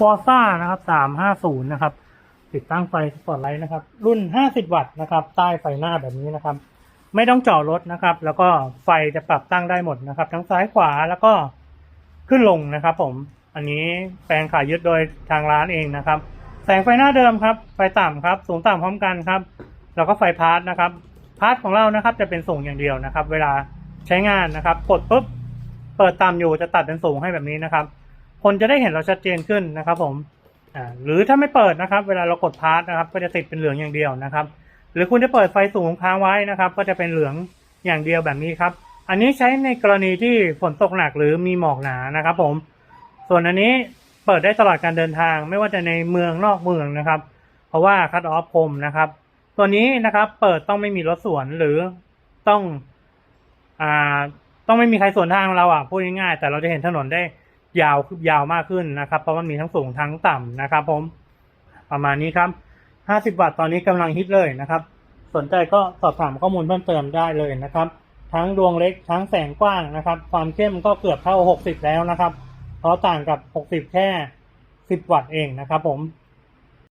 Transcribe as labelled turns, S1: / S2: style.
S1: ฟอร์ซ่านะครับสามห้าศูนย์นะครับ ติดตั้งไฟสปอตไลท์นะครับ รุ่นห้าสิบวัตต์นะครับ ใต้ไฟหน้าแบบนี้นะครับ ไม่ต้องเจาะรถนะครับ แล้วก็ไฟจะปรับตั้งได้หมดนะครับ ทั้งซ้ายขวาแล้วก็ขึ้นลงนะครับ ผม อันนี้แปลงขายยึดโดยทางร้านเองนะครับ แสงไฟหน้าเดิมครับ ไฟต่ำครับ สูงต่ำพร้อมกันครับ แล้วก็ไฟพาร์ทนะครับ พาร์ทของเรานะครับ จะเป็นสูงอย่างเดียวนะครับ เวลาใช้งานนะครับ กดปุ๊บ เปิดต่ำอยู่จะตัดเป็นสูงให้แบบนี้นะครับ คนจะได้เห็นเราชัดเจนขึ้นนะครับผมหรือถ้าไม่เปิดนะครับ เวลาเรากดพาร์ทนะครับ ก็จะติดเป็นเหลืองอย่างเดียวนะครับ หรือคุณจะเปิดไฟสูงค้างไว้นะครับ ก็จะเป็นเหลืองอย่างเดียวแบบนี้ครับ อันนี้ใช้ในกรณีที่ฝนตกหนักหรือมีหมอกหนานะครับ ผม ส่วนอันนี้เปิดได้ตลอดการเดินทาง ไม่ว่าจะในเมืองนอกเมืองนะครับ เพราะว่าคัตออฟคมนะครับ ตัวนี้นะครับ เปิดต้องไม่มีรถสวนหรือต้องอ่าต้องไม่มีใครสวนทางเราอะพูดง่ายๆแต่เราจะเห็นถนนได้ ยาวยาวมากขึ้นนะครับ เพราะมันมีทั้งสูงทั้งต่ำนะครับ ผมประมาณนี้ครับ 50วัตต์ตอนนี้กำลังฮิตเลยนะครับ สนใจก็สอบถามข้อมูลเพิ่มเติมได้เลยนะครับ ทั้งดวงเล็กทั้งแสงกว้างนะครับ ความเข้มก็เกือบเท่า 60 แล้วนะครับ เพราะต่างกับ 60 แค่ 10 วัตต์เองนะครับ ผม